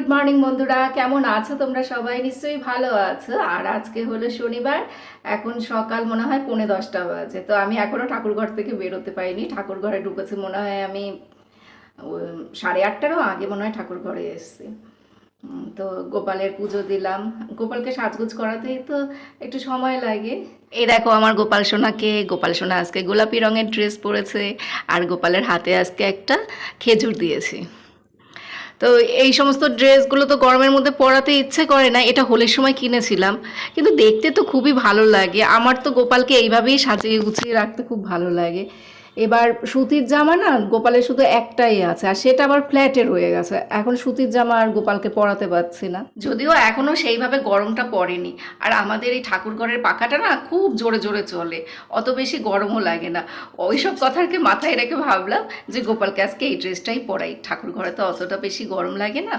Good morning বন্ধুরা। কেমন আছো তোমরা সবাই? নিশ্চয়ই ভালো আছো। আর আজকে হলো শনিবার। এখন সকাল মনে হয় পৌনে দশটা বাজে। তো আমি এখনও ঠাকুরঘর থেকে বেরোতে পারিনি। ঠাকুর ঘরে ঢুকেছি মনে হয় আমি সাড়ে আটটারও আগে মনে হয় ঠাকুর ঘরে এসেছি তো গোপালের পুজো দিলাম। গোপালকে সাজগুজ করাতেই তো একটু সময় লাগে। এই দেখো আমার গোপাল সোনাকে। গোপাল সোনা আজকে গোলাপি রঙের ড্রেস পরেছে। আর গোপালের হাতে আজকে একটা খেজুর দিয়েছি। তো এই সমস্ত ড্রেসগুলো তো গরমের মধ্যে পরাতে ইচ্ছে করে না, এটা হোলের সময় কিনেছিলাম। কিন্তু দেখতে তো খুবই ভালো লাগে। আমার তো গোপালকে এইভাবেই সাজিয়ে গুছিয়ে রাখতে খুব ভালো লাগে। এবার সুতির জামা না, গোপালের শুধু একটাই আছে, আর সেটা আবার ফ্ল্যাটে রয়ে গেছে। এখন সুতির জামা আর গোপালকে পরাতে পারছি না। যদিও এখনও সেইভাবে গরমটা পড়েনি, আর আমাদের এই ঠাকুর ঘরের পাখাটা না খুব জোরে জোরে চলে, অত বেশি গরমও লাগে না। ওইসব কথাকে মাথায় রেখে ভাবলাম যে গোপালকে আজকে এই ড্রেসটাই পরাই। ঠাকুর ঘরে তো অতটা বেশি গরম লাগে না,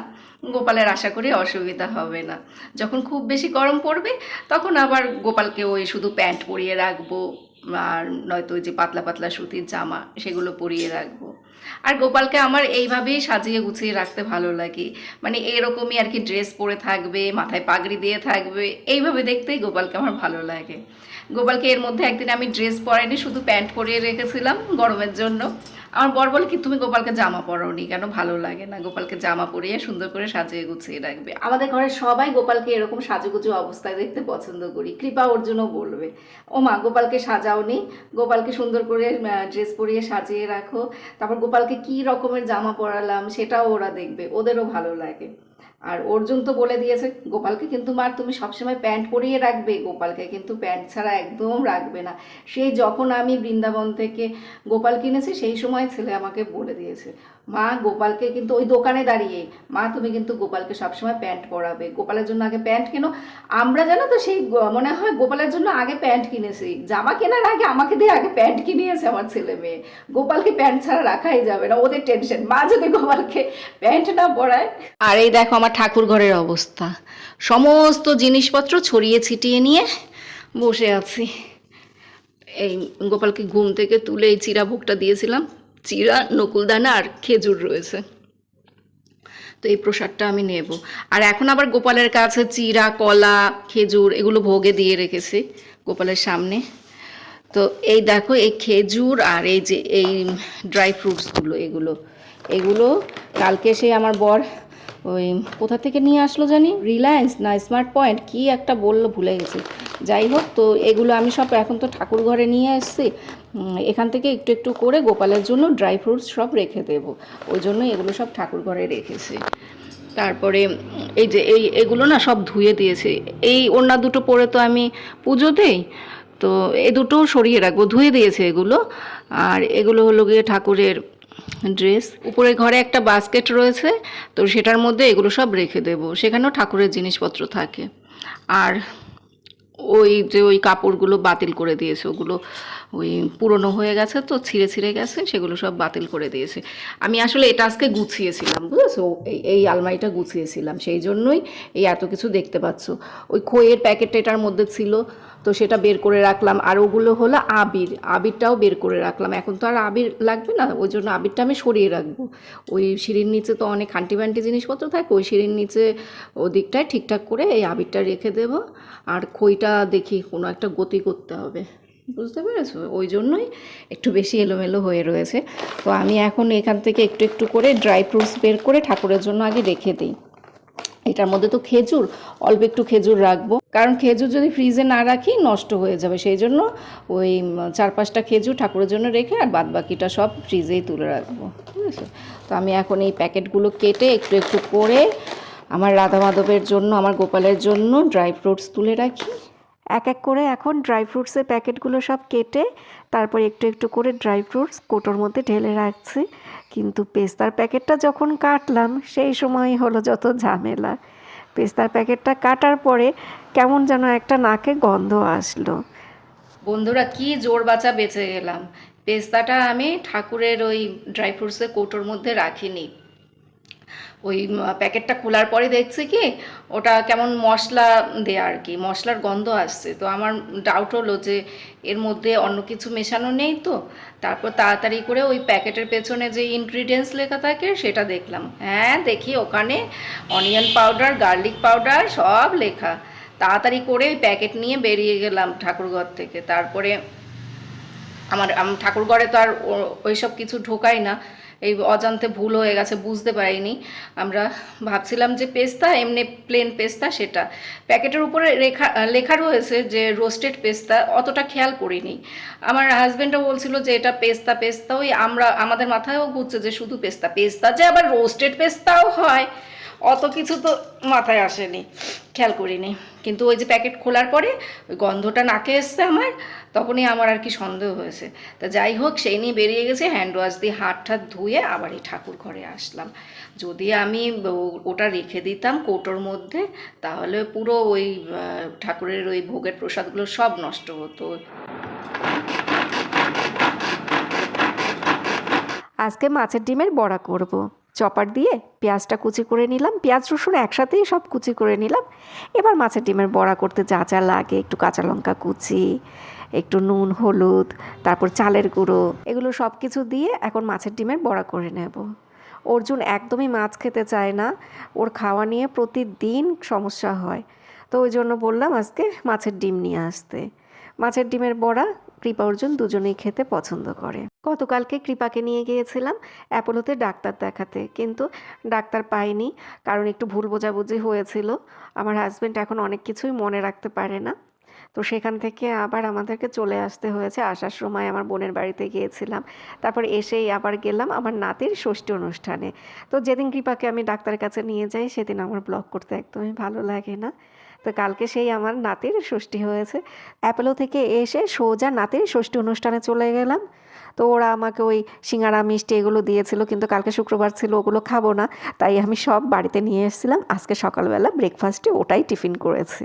গোপালের আশা করি অসুবিধা হবে না। যখন খুব বেশি গরম পড়বে, তখন আবার গোপালকে ওই শুধু প্যান্ট পরিয়ে রাখব। আর নয়তো যে পাতলা পাতলা সুতির জামা সেগুলো পরিয়ে রাখব। আর গোপালকে আমার এইভাবেই সাজিয়ে গুছিয়ে রাখতে ভালো লাগে। মানে এরকমই আর কি ড্রেস পরে থাকবে, মাথায় পাগড়ি দিয়ে থাকবে, এইভাবে দেখতেই গোপালকে আমার ভালো লাগে। গোপালকে এর মধ্যে একদিন আমি ড্রেস পরাইনি, শুধু প্যান্ট পরিয়ে রেখেছিলাম গরমের জন্য। আমার বর বলে কি, তুমি গোপালকে জামা পরোনি কেন? ভালো লাগে না গোপালকে জামা পরিয়ে সুন্দর করে সাজিয়ে গুছিয়ে রাখবে। আমাদের ঘরের সবাই গোপালকে এরকম সাজুগুজু অবস্থায় দেখতে পছন্দ করি। কৃপা ওর জন্য বলবে, ও মা, গোপালকে সাজাওনি, গোপালকে সুন্দর করে ড্রেস পরিয়ে সাজিয়ে রাখো। তারপর গোপালকে কি রকমের জামা পরালাম সেটাও ওরা দেখবে, ওদেরও ভালো লাগে। আর অর্জুন তো বলে দিয়েছে, গোপালকে কিন্তু মার, তুমি সবসময় প্যান্ট পরিয়ে রাখবে, গোপালকে কিন্তু প্যান্ট ছাড়া একদম রাখবে না। সেই যখন আমি বৃন্দাবন থেকে গোপাল কিনেছি, সেই সময় ছেলে আমাকে বলে দিয়েছে, মা, গোপালকে কিন্তু ওই দোকানে দাঁড়িয়ে, মা, তুমি কিন্তু গোপালকে সবসময় প্যান্ট পরাবে, গোপালের জন্য আগে প্যান্ট কেনো। আমরা জানো তো সেই মনে হয় গোপালের জন্য আগে প্যান্ট কিনেছি, জামা কেনার আগে আমাকে দিয়ে আগে প্যান্ট কিনিয়েছে আমার ছেলে মেয়ে। গোপালকে প্যান্ট ছাড়া রাখাই যাবে না, ওদের টেনশন, মা যদি গোপালকে প্যান্ট না পরায়। আর এই দেখো আমার ঠাকুর ঘরের অবস্থা। সমস্ত জিনিসপত্র ছড়িয়ে ছিটিয়ে নিয়ে বসে আছি। এই গোপালকে ঘুম থেকে তুলে এই চিরা ভোগটা দিয়েছিলাম। চিরা, নকুলদানা আর খেজুর রয়েছে। তো এই প্রসাদটা আমি নেব। আর এখন আবার গোপালের কাছে চিরা, কলা, খেজুর এগুলো ভোগে দিয়ে রেখেছি গোপালের সামনে। তো এই দেখো, এই খেজুর আর এই যে এই ড্রাই ফ্রুটসগুলো, এগুলো এগুলো কালকে সে আমার বর ওই কোথা থেকে নিয়ে আসলো জানি? রিলায়েন্স না স্মার্ট পয়েন্ট কি একটা বলল ভুলে গেছি। যাই হোক, তো এগুলো আমি সব এখন তো ঠাকুর ঘরে নিয়ে এসেছি। এখান থেকে একটু একটু করে গোপালের জন্য ড্রাই ফ্রুটস সব রেখে দেব। ওই জন্য এগুলো সব ঠাকুর ঘরে রেখেছি। তারপরে, এই যে এই, এগুলো না সব ধুয়ে দিয়েছি। এই ওড়না দুটো পরে তো আমি পুজো দেই, তো এই দুটোও সরিয়ে রাখব। ধুয়ে দিয়েছে এগুলো। আর এগুলো হলো গিয়ে ঠাকুরের ড্রেস। উপরে ঘরে একটা বাস্কেট রয়েছে, তো সেটার মধ্যে এগুলো সব রেখে দেবো। সেখানেও ঠাকুরের জিনিসপত্র থাকে। আর ওই যে ওই কাপড়গুলো বাতিল করে দিয়েছে, ওগুলো ওই পুরনো হয়ে গেছে তো, ছিঁড়ে ছিঁড়ে গেছে, সেগুলো সব বাতিল করে দিয়েছে। আমি আসলে এটা আজকে গুছিয়েছিলাম, বুঝেছ? এই এই আলমারিটা গুছিয়েছিলাম, সেই জন্যই এই এত কিছু দেখতে পাচ্ছ। ওই খইয়ের প্যাকেটটা এটার মধ্যে ছিল তো সেটা বের করে রাখলাম। আর ওগুলো হলো আবির। আবিরটাও বের করে রাখলাম। এখন তো আর আবির লাগবে না। ওই জন্য আবিরটা আমি সরিয়ে রাখব। ওই সিঁড়ির নিচে তো অনেক খান্টি বান্টি জিনিসপত্র থাকে। ওই সিঁড়ির নিচে ওদিকটায় ঠিকঠাক করে এই আবিরটা রেখে দেবো। আর খইটা দেখি কোনো একটা গতি করতে হবে। বুঝতে পেরেছ? ওই জন্যই একটু বেশি এলোমেলো হয়ে রয়েছে। তো আমি এখন এখান থেকে একটু একটু করে ড্রাই ফ্রুটস বের করে ঠাকুরের জন্য আগে রেখে দিই। এটার মধ্যে তো খেজুর, অল্প একটু খেজুর রাখব। কারণ খেজুর যদি ফ্রিজে না রাখি, নষ্ট হয়ে যাবে। সেই জন্য ওই চার পাঁচটা খেজুর ঠাকুরের জন্য রেখে আর বাদ বাকিটা সব ফ্রিজেই তুলে রাখব। ঠিক আছে? তো আমি এখন এই প্যাকেটগুলো কেটে একটু একটু করে আমার রাধা মাধবের জন্য, আমার গোপালের জন্য ড্রাই ফ্রুটস তুলে রাখি। এক এক করে এখন ড্রাই ফ্রুটসের প্যাকেটগুলো সব কেটে তারপর একটু একটু করে ড্রাই ফ্রুটস কোটোর মধ্যে ঢেলে রাখছি। কিন্তু পেস্তার প্যাকেটটা যখন কাটলাম, সেই সময় হলো যত ঝামেলা। পেস্তার প্যাকেটটা কাটার পরে কেমন যেন একটা নাকে গন্ধ আসলো। বন্ধুরা, কি জোর বাঁচা বেঁচে গেলাম পেস্তাটা আমি ঠাকুরের ওই ড্রাই ফ্রুটসের কৌটোর মধ্যে রাখিনি। ওই প্যাকেটটা খোলার পরে দেখছি কি, ওটা কেমন মশলা দেয়া আর কি, মশলার গন্ধ আসছে। তো আমার ডাউট হলো যে এর মধ্যে অন্য কিছু মেশানো নেই তো, তারপর তাড়াতাড়ি করে ওই প্যাকেটের পেছনে যে ইনগ্রিডিয়েন্টস লেখা থাকে সেটা দেখলাম। হ্যাঁ দেখি ওখানে অনিয়ন পাউডার গার্লিক পাউডার সব লেখা। তাড়াতাড়ি করে ওই প্যাকেট নিয়ে বেরিয়ে গেলাম ঠাকুরঘর থেকে। তারপরে আমার আম- ঠাকুরঘরে তো আর ওইসব কিছু ঢোকাই না। এই অজান্তে ভুল হয়ে গেছে, বুঝতে পারিনি। আমরা ভাবছিলাম যে পেস্তা, এমনি প্লেন পেস্তা সেটা। প্যাকেটের উপরে রেখা, লেখা রয়েছে যে রোস্টেড পেস্তা, অতটা খেয়াল করিনি। আমার হাজব্যান্ডও বলছিল যে এটা পেস্তা পেস্তা ওই আমরা, আমাদের মাথায়ও ঘুরছে যে শুধু পেস্তা পেস্তা যে আবার রোস্টেড পেস্তাও হয়। অত কিছু তো মাথায় আসেনি, খেয়াল করিনি। কিন্তু ওই যে প্যাকেট খোলার পরে ওই গন্ধটা নাকে এসছে আমার, তখনই আমার আর কি সন্দেহ হয়েছে। তা যাই হোক, সেই নিয়ে বেরিয়ে গেছে হ্যান্ড ওয়াশ দিয়ে হাত ঠাত ধুয়ে আবার এই ঠাকুর ঘরে আসলাম। যদি আমি ওটা রেখে দিতাম কৌটোর মধ্যে, তাহলে পুরো ওই ঠাকুরের ওই ভোগের প্রসাদগুলো সব নষ্ট হতো। আজকে মাছের ডিমের বড়া করব। চপার দিয়ে পেঁয়াজটা কুচি করে নিলাম। পেঁয়াজ, রসুন একসাথেই সব কুচি করে নিলাম। এবার মাছের ডিমের বড়া করতে যা যা লাগে, একটু কাঁচা লঙ্কা কুচি, একটু নুন, হলুদ, তারপর চালের গুঁড়ো, এগুলো সব কিছু দিয়ে এখন মাছের ডিমের বড়া করে নেব। অর্জুন একদমই মাছ খেতে চায় না। ওর খাওয়া নিয়ে প্রতিদিন সমস্যা হয়। তো ওই জন্য বললাম আজকে মাছের ডিম নিয়ে আসতে। মাছের ডিমের বড়া কৃপা অর্জুন দুজনেই খেতে পছন্দ করে। গতকালকে কৃপাকে নিয়ে গিয়েছিলাম, অ্যাপোলোতে ডাক্তার দেখাতে। কিন্তু ডাক্তার পাইনি, কারণ একটু ভুল বোঝাবুঝি হয়েছিল। আমার হাজব্যান্ড এখন অনেক কিছুই মনে রাখতে পারে না। তো সেখান থেকে আবার আমাদেরকে চলে আসতে হয়েছে। আসার সময় আমার বোনের বাড়িতে গিয়েছিলাম। তারপর এসেই আবার গেলাম আমার নাতির ষষ্ঠী অনুষ্ঠানে। তো যেদিন কৃপাকে আমি ডাক্তারের কাছে নিয়ে যাই, সেদিন আমার ব্লগ করতে একদমই ভালো লাগে না। তো কালকে সেই আমার নাতির ষষ্ঠী হয়েছে। অ্যাপেলো থেকে এসে সোজা নাতির ষষ্ঠী অনুষ্ঠানে চলে গেলাম। তো ওরা আমাকে ওই সিঙ্গারা, মিষ্টি এগুলো দিয়েছিল, কিন্তু কালকে শুক্রবার ছিল, ওগুলো খাব না। তাই আমি সব বাড়িতে নিয়ে এসেছিলাম। আজকে সকালবেলা ব্রেকফাস্টে ওটাই টিফিন করেছি।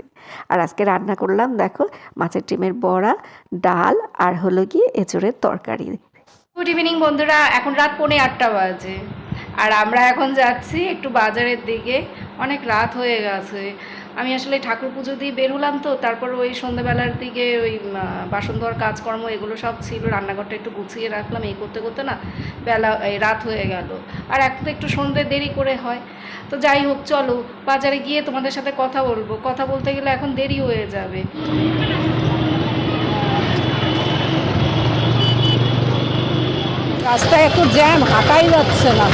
আর আজকে রান্না করলাম, দেখো, মাছের ডিমের বড়া, ডাল আর হলো গিয়ে এঁচড়ের তরকারি। গুড ইভিনিং বন্ধুরা। এখন রাত পৌনে আটটা বাজে। আর আমরা এখন যাচ্ছি একটু বাজারের দিকে। অনেক রাত হয়ে গেছে। আমি আসলে ঠাকুর পুজো দিয়ে বেরোলাম তো, তারপর ওই সন্ধ্যাবেলার দিকে ওই বাসন ধোয়ার কাজকর্ম এগুলো সব ছিল, রান্নাঘরটা একটু গুছিয়ে রাখলাম, এই করতে করতে না বেলা, এই রাত হয়ে গেল। আর এখন তো একটু সন্ধ্যে দেরি করে হয়। তো যাই হোক, চলো বাজারে গিয়ে তোমাদের সাথে কথা বলব। কথা বলতে গেলে এখন দেরি হয়ে যাবে। রাস্তায় এত জ্যাম, হাঁটাই যাচ্ছে না।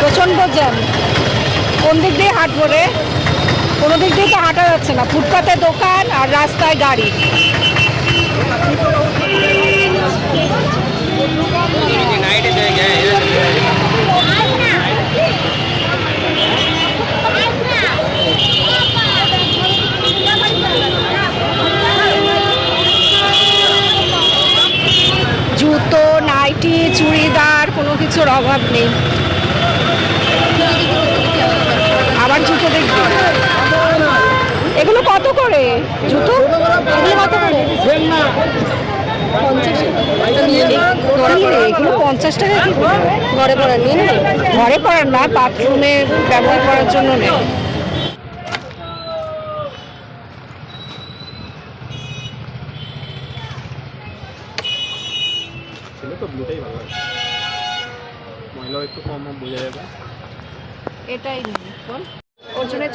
প্রচণ্ড জ্যাম। কোন দিক দিয়ে হাঁটবো রে? কোনো দিক দিয়ে তো হাঁটা যাচ্ছে না। ফুটপাতে দোকান আর রাস্তায় গাড়ি। জুতো, নাইটি, চুড়িদার, কোনো কিছুর অভাব নেই। আবার জুতো দেখব? এগুলো কত করে? জুতো? এগুলো কত করে পঞ্চাশ টাকা কি ঘরে পড়ার নিয়ে। ঘরে পড়ার না বাথরুমে ব্যবহার করার জন্য নেই ব্লুটাই ভালো লাগে। ময়লাও একটু কম বোঝা যাবে এটাই নিই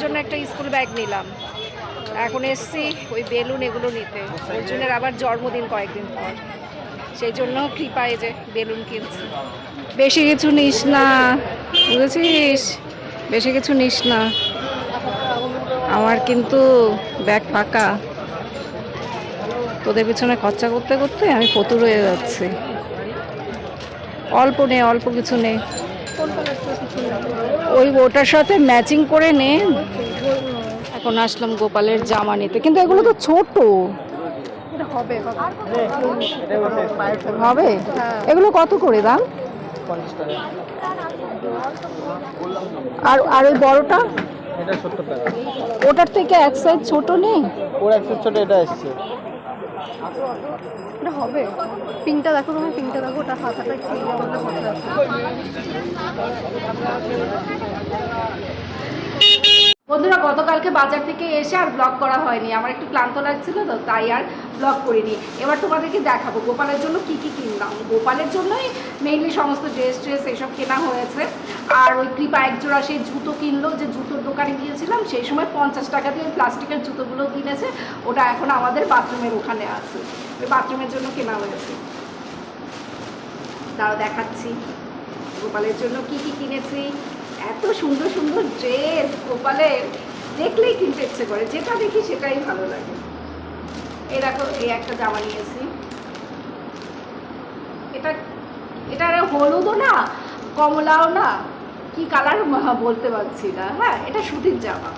জন্য একটা স্কুল ব্যাগ নিলাম। এখন এসছি ওই বেলুন এগুলো নিতে। অর্জুনের আবার জন্মদিন কয়েকদিন পর। সেই জন্য কৃপায় যে বেলুন কিনছি। বেশি কিছু নিস না বুঝেছিস? বেশি কিছু নিস না। আমার কিন্তু ব্যাগ ফাঁকা। তোদের পিছনে খরচা করতে করতে আমি ফতুর হয়ে যাচ্ছি। অল্প নে অল্প কিছু নে। ওই ওটার সাথে ম্যাচিং করে নে। এখন আসলাম গোপালের জামা নিতে। কিন্তু এগুলো তো ছোট। হবে এগুলো কত করে দাম? আর আর ওই বড়টা? এটা সত্তর টাকা। ওটার থেকে এক সাইজ ছোট নেই ওর একশো ছোট এটা এসছে। এটা হবে। পিঙ্কটা দেখো তুমি পিঙ্কটা দেখো ওটা হাতাটা একটু আছে। বন্ধুরা, গতকালকে বাজার থেকে এসে আর ব্লগ করা হয়নি। আমার একটু ক্লান্ত লাগছিল তো, তাই আর ব্লগ করিনি। এবার তোমাদেরকে দেখাবো গোপালের জন্য কি কি কিনলাম। গোপালের জন্যই মেইনলি সমস্ত ড্রেস ট্রেস এসব কেনা হয়েছে। আর ওই কৃপা একজোড়া সেই জুতো কিনলো, যে জুতোর দোকানে গিয়েছিলাম, সেই সময় পঞ্চাশ টাকা দিয়ে প্লাস্টিকের জুতোগুলো কিনেছে। ওটা এখন আমাদের বাথরুমের ওখানে আছে। ওই বাথরুমের জন্য কেনা হয়েছে। তাও দেখাচ্ছি। গোপালের জন্য কি কি কিনেছি? এত সুন্দর সুন্দর ড্রেস গোপালের দেখলেই কিনতে ইচ্ছে করে, যেটা দেখি সেটাই ভালো লাগে। দেখো, এই একটা জামা নিয়েছি। এটা এটা হলুদও না, কমলাও না, কি কালার বলতে পারছি না। হ্যাঁ এটা সুতির জামা।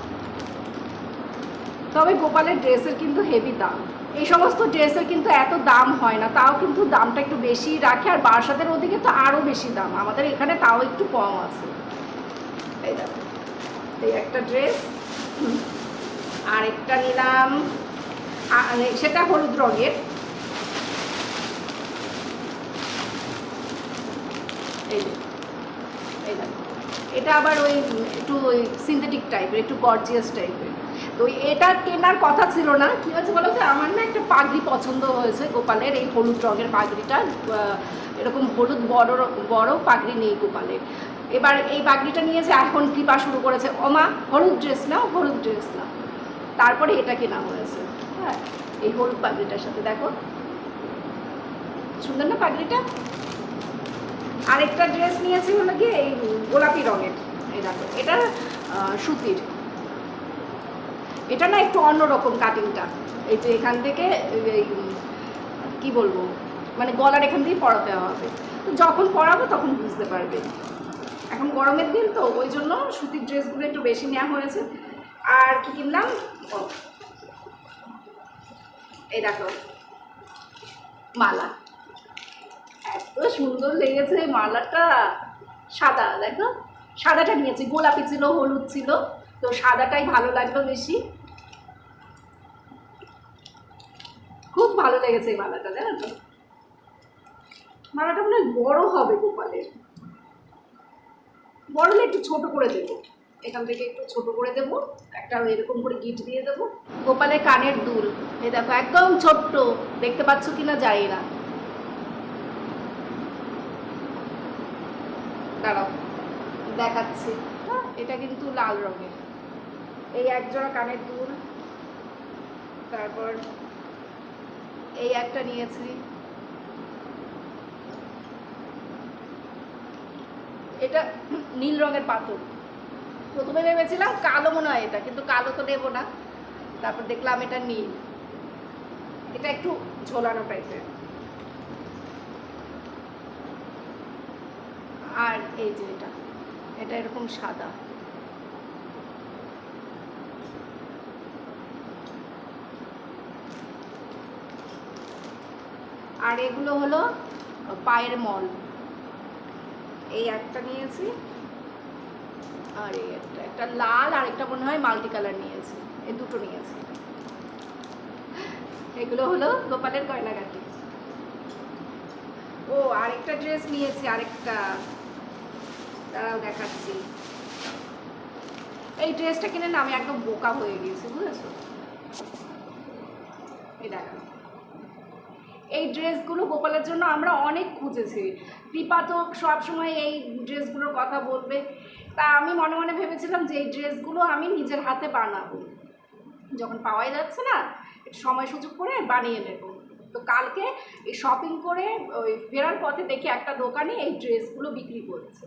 তবে গোপালের ড্রেসের কিন্তু হেভি দাম। এই সমস্ত ড্রেসের কিন্তু এত দাম হয় না, তাও কিন্তু দামটা একটু বেশি রাখে, আর বারাসাতের ওদিকে তো আরও বেশি দাম। আমাদের এখানে তাও একটু কম আছে। এই একটা ড্রেস আর একটা নিলাম মানে সেটা হলুদ রঙের। এটা আবার ওই একটু ওই সিনথেটিক টাইপের একটু গর্জিয়াস টাইপের তো এটা কেনার কথা ছিল না। কি হয়েছে বলো তো? আমার না একটা পাগড়ি পছন্দ হয়েছে গোপালের, এই হলুদ রঙের পাগড়িটা। এরকম হলুদ বড় বড় পাগড়ি নেই গোপালের। এবার এই পাগড়িটা নিয়েছে এখন কৃপা শুরু করেছে ওমা হলুদ ড্রেস নাও, হলুদ ড্রেস নাও। তারপরে এটা কেনা হয়েছে। হ্যাঁ এই হলুদ পাগড়িটার সাথে দেখো। সুন্দর না পাগড়িটা? আরেকটা ড্রেস নিয়েছি হলো কি এই গোলাপি রঙের। এই দেখো, এটা সুতির। এটা না একটু অন্যরকম কাটিংটা। এই যে এখান থেকে, এই, কি বলব মানে গলার এখান থেকে পড়াতে হবে। তো যখন পরাবো তখন বুঝতে পারবে। এখন গরমের দিন, তো ওই জন্য সুতির ড্রেসগুলো একটু বেশি নেওয়া হয়েছে। আর কি কিনলাম? এই দেখো, মালা। এত সুন্দর লেগেছে মালাটা, সাদা, দেখো। সাদাটা নিয়েছি, গোলাপি ছিল, হলুদ ছিল, তো সাদাটাই ভালো লাগল বেশি। খুব ভালো লেগেছে এই মালাটা, জানো তো? মালাটা মনে হয় বড় হবে গোপালের। বড় একটু ছোট করে দেবো। এখান থেকে একটু ছোট করে দেবো। একটা এরকম করে গিট দিয়ে দেবো। গোপালের কানের দুল। এই দেখো একদম ছোট্ট। দেখতে পাচ্ছ কিনা জানি না। দাঁড়াও দেখাচ্ছি। হ্যাঁ, এটা কিন্তু লাল রঙের। এই একজোড়া কানের দুল। তারপর এই একটা নিয়েছি। এটা নীল রঙের পাথর। প্রথমে ভেবেছিলাম কালো মনে হয় এটা, কিন্তু কালো তো নেব না। তারপর দেখলাম এটা নীল। এটা একটু ঝোলানো টাইপের আর এই যে এটা এটা এরকম সাদা। আর এগুলো হলো পায়ের মল। এই একটা নিয়েছি। আর এই একটা একটা লাল আর একটা মনে হয় মাল্টি কালার নিয়েছি। এই দুটো নিয়েছি। এগুলো হলো গোপালের গয়নাগাটি। ও, আরেকটা ড্রেস নিয়েছি, আরেকটা। দাঁড়াও দেখাচ্ছি। এই ড্রেসটা কিনে না, আমি একদম বোকা হয়ে গেছি, বুঝেছ? এই দেখো এই ড্রেসগুলো গোপালের জন্য আমরা অনেক খুঁজেছি। দীপা তো সবসময় এই ড্রেসগুলোর কথা বলবে। তা আমি মনে মনে ভেবেছিলাম যে এই ড্রেসগুলো আমি নিজের হাতে বানাবো। যখন পাওয়াই যাচ্ছে না সময় সুযোগ করে বানিয়ে নেব। তো কালকে এই শপিং করে ওই ফেরার পথে দেখি একটা দোকানে এই ড্রেসগুলো বিক্রি করছে।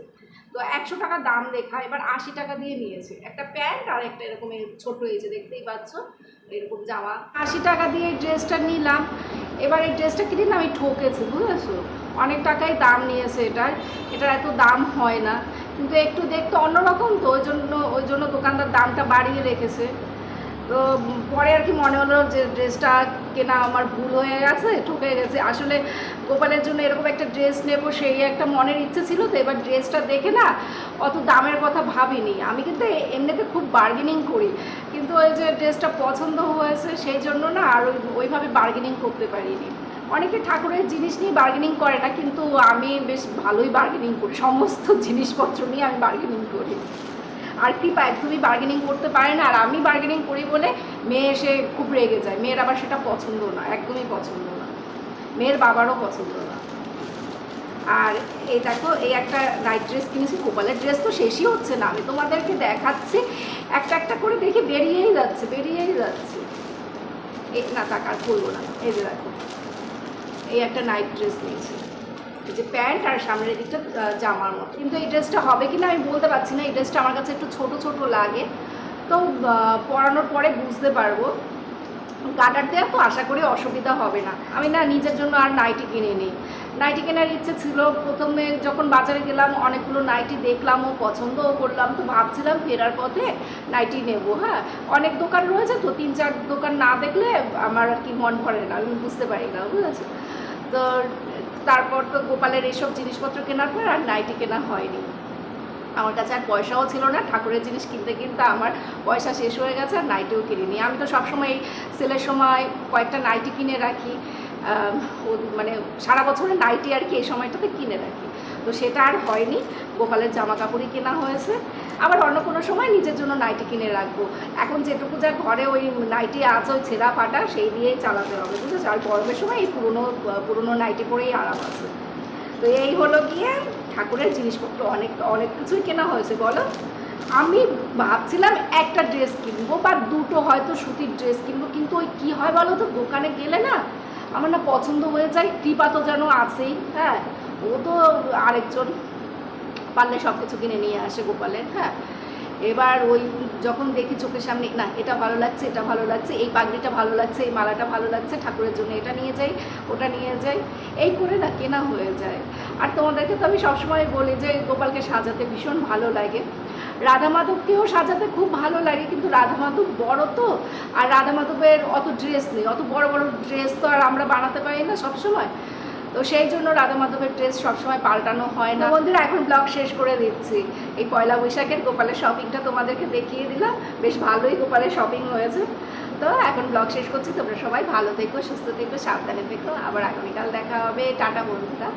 তো একশো টাকা দাম লেখা, এবার আশি টাকা দিয়ে নিয়েছে। একটা প্যান্ট আর একটা এরকম ছোট যে দেখতেই পাচ্ছ, এরকম জামা। আশি টাকা দিয়ে এই ড্রেসটা নিলাম। এবার এই ড্রেসটা কিনে না আমি ঠকেছি, বুঝেছ? অনেক টাকাই দাম নিয়েছে এটার এটার এত দাম হয় না। কিন্তু একটু দেখতে অন্যরকম তো, ওই জন্য ওই জন্য দোকানদার দামটা বাড়িয়ে রেখেছে। তো পরে আর কি মনে হলো যে ড্রেসটা কেনা আমার ভুল হয়ে গেছে, ঠকে গেছে। আসলে গোপালের জন্য এরকম একটা ড্রেস নেব, সেই একটা মনের ইচ্ছে ছিল তো, এবার ড্রেসটা দেখে না অত দামের কথা ভাবিনি। আমি কিন্তু এমনিতে খুব বার্গেনিং করি। কিন্তু ওই যে ড্রেসটা পছন্দ হয়েছে, সেই জন্য না আর ওই ওইভাবে বার্গেনিং করতে পারিনি। অনেকে ঠাকুরের জিনিস নিয়ে বার্গেনিং করে না, কিন্তু আমি বেশ ভালোই বার্গেনিং করি। সমস্ত জিনিসপত্র নিয়ে আমি বার্গেনিং করি। আর কৃপা, একদমই বার্গেনিং করতে পারে না, আর আমি বার্গেনিং করি বলে মেয়ে এসে খুব রেগে যায়। মেয়ের আবার সেটা পছন্দ না, একদমই পছন্দ না। মেয়ের বাবারও পছন্দ না। আর এই দেখো, এই একটা নাইট ড্রেস কিনেছি, গোপালের ড্রেস তো শেষই হচ্ছে না। আমি তোমাদেরকে দেখাচ্ছি, একটা একটা করে দেখি বেরিয়েই যাচ্ছে বেরিয়েই যাচ্ছে। এই না টাকা আর করব না। এই যে দেখো, এই একটা নাইট ড্রেস নিয়েছি। যে প্যান্ট আর সামনের দিকটা জামার মতো। কিন্তু এই ড্রেসটা হবে কি না আমি বলতে পারছি না। এই ড্রেসটা আমার কাছে একটু ছোট ছোট লাগে। তো পরানোর পরে বুঝতে পারব। গার্ডার দেওয়া তো আশা করি অসুবিধা হবে না। আমি না নিজের জন্য আর নাইটি কিনে নিই। নাইটি কেনার ইচ্ছে ছিল। প্রথমে যখন বাজারে গেলাম, অনেকগুলো নাইটি দেখলাম ও পছন্দও করলাম, তো ভাবছিলাম ফেরার পথে নাইটি নেব হ্যাঁ? অনেক দোকান রয়েছে তো, তিন চার দোকান না দেখলে আমার আর কি মন ভরে না, আমি বুঝতে পারি না, বুঝেছ? তো তারপর তো গোপালের এইসব জিনিসপত্র কেনার পর আর নাইটি কেনা হয়নি। আমার কাছে আর পয়সাও ছিল না, ঠাকুরের জিনিস কিনতে কিনতে আমার পয়সা শেষ হয়ে গেছে আর নাইটিও কিনিনি। আমি তো সবসময় সেলের সময় কয়েকটা নাইটি কিনে রাখি। মানে সারা বছরের নাইটি আর কি এই সময়টাতে কিনে রাখি। তো সেটা আর হয়নি। গোপালের জামা কাপড়ই কেনা হয়েছে। আবার অন্য কোনো সময় নিজের জন্য নাইটি কিনে রাখব। এখন যেটুকু যা ঘরে ওই নাইটি আছে, ওই ছেঁড়া ফাটা সেই দিয়েই চালাতে হবে, বুঝেছ? আর গরমের সময় এই পুরনো পুরনো নাইটি পরেই আরাম আছে। তো এই হলো গিয়ে ঠাকুরের জিনিসপত্র। অনেক অনেক কিছুই কেনা হয়েছে, বলো? আমি ভাবছিলাম একটা ড্রেস কিনবো, বা দুটো হয়তো সুতির ড্রেস কিনবো, কিন্তু ওই কী হয় বলো তো? দোকানে গেলে না আমার না পছন্দ হয়ে যায় কৃপা তো যেন আছেই হ্যাঁ? ও তো আরেকজন, পারলে সব কিছু কিনে নিয়ে আসে গোপালের হ্যাঁ? এবার ওই যখন দেখি চোখের সামনে, না, এটা ভালো লাগছে, এটা ভালো লাগছে, এই পাগড়িটা ভালো লাগছে, এই মালাটা ভালো লাগছে, ঠাকুরের জন্য এটা নিয়ে যাই, ওটা নিয়ে যাই, এই করে না কেনা হয়ে যায়। আর তোমাদেরকে তো আমি সবসময় বলি যে গোপালকে সাজাতে ভীষণ ভালো লাগে। রাধা মাধবকেও সাজাতে খুব ভালো লাগে, কিন্তু রাধা মাধব বড় তো, আর রাধা মাধবের অত ড্রেস নেই, অত বড় বড় ড্রেস তো আর আমরা বানাতে পারি না সবসময়। তো সেই জন্য রাধা মাধবের ড্রেস সবসময় পাল্টানো হয় না। বন্ধুরা, এখন ব্লগ শেষ করে দিচ্ছি। এই পয়লা বৈশাখের গোপালের শপিংটা তোমাদেরকে দেখিয়ে দিলাম। বেশ ভালোই গোপালের শপিং হয়েছে। তো এখন ব্লগ শেষ করছি। তোমরা সবাই ভালো থেকো, সুস্থ থেকো, সাবধানে থেকো। আবার আগামীকাল দেখা হবে। টাটা বন্ধুরা।